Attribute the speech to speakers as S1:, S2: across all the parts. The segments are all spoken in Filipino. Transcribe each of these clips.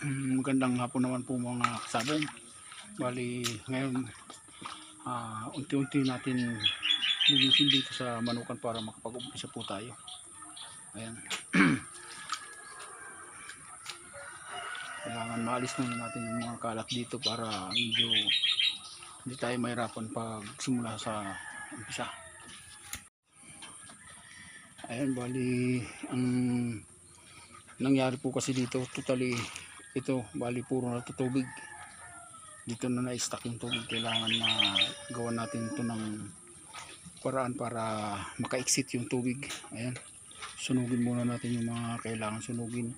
S1: Mm, Magandang hapon naman po mga kasabong. Bali, ngayon, ah, unti-unti natin linisin dito sa manukan para makapag-umpisa po tayo. Ayan. Kailangan maalis muna natin yung mga kalat dito para medyo hindi tayo mahirapan pag simula sa umpisa. Ayan, bali, ang nangyari po kasi dito, totally ito bali puro na tubig. Dito na na-stuck yung tubig. Kailangan na gawa natin ito ng paraan para maka-exit yung tubig. Ayan. Sunugin muna natin yung mga kailangan sunugin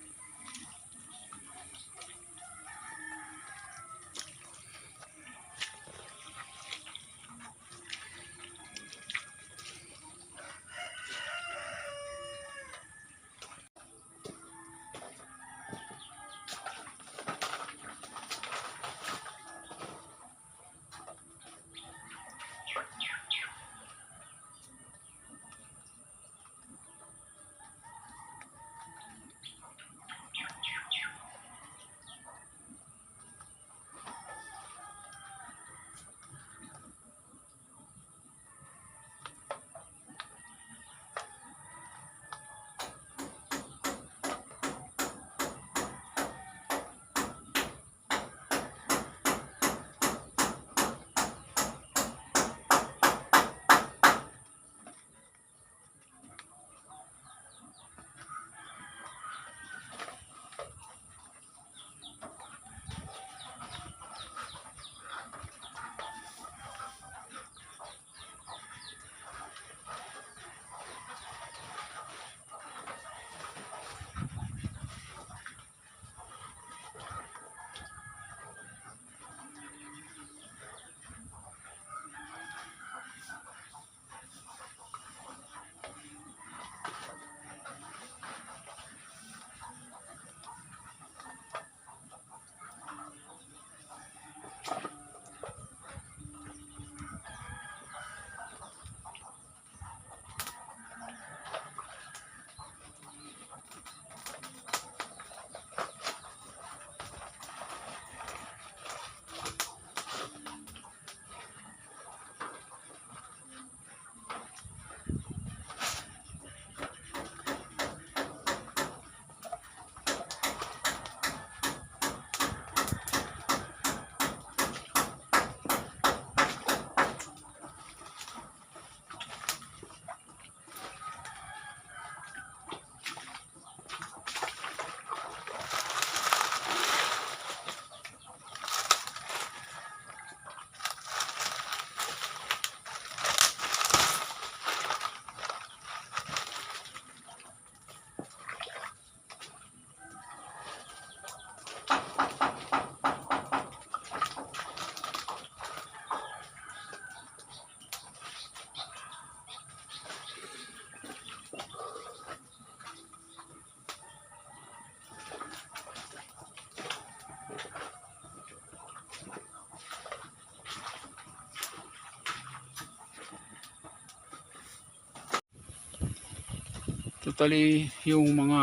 S1: totally yung mga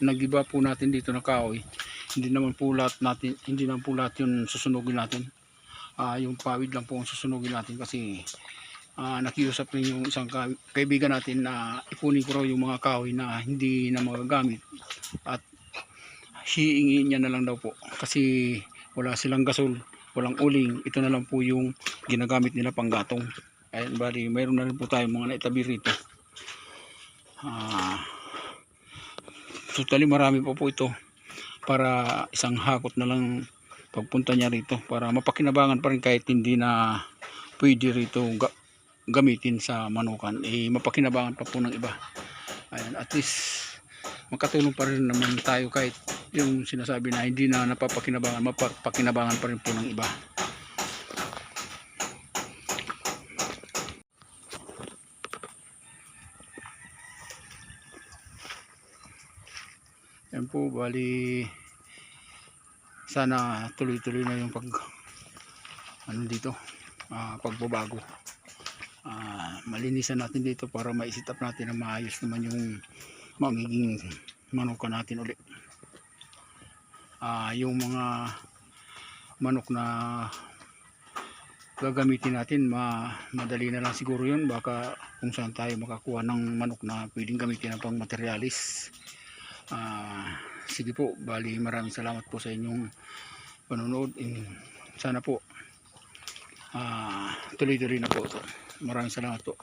S1: nagiba po natin dito na kahoy hindi naman po lahat natin hindi naman po lahat yun susunugin natin. Ah, yung pawid lang po ang susunugin natin kasi ah, nakiusap rin yung isang ka- kaibigan natin na ipunin ko raw yung mga kahoy na hindi na magagamit. At hiingin niya na lang daw po kasi wala silang gasol walang uling. Ito na lang po yung ginagamit nila panggatong. Ayun bali mayroon na rin po tayo mga naitabi rito Ah, totally marami pa po ito para isang hakot na lang pagpunta niya rito para mapakinabangan pa rin kahit hindi na pwede rito ga- gamitin sa manukan. Eh mapakinabangan pa po ng iba. Ayan at least makatulong pa rin naman tayo kahit yung sinasabi na hindi na napapakinabangan mapapakinabangan pa rin po ng iba Yan po, bali sana tuloy-tuloy na yung pag ano dito, ah, pagbabago. Ah, malinisan natin dito para maisip up natin na maayos naman yung magiging manuka natin uli. Ah, yung mga manok na gagamitin natin ma madali na lang siguro yun baka kung saan tayo makakuha ng manok na pwedeng gamitin na pang materialis Ah, sige po bali maraming salamat po sa inyong panonood In, sana po ah tuloy-tuloy na po. Maraming salamat po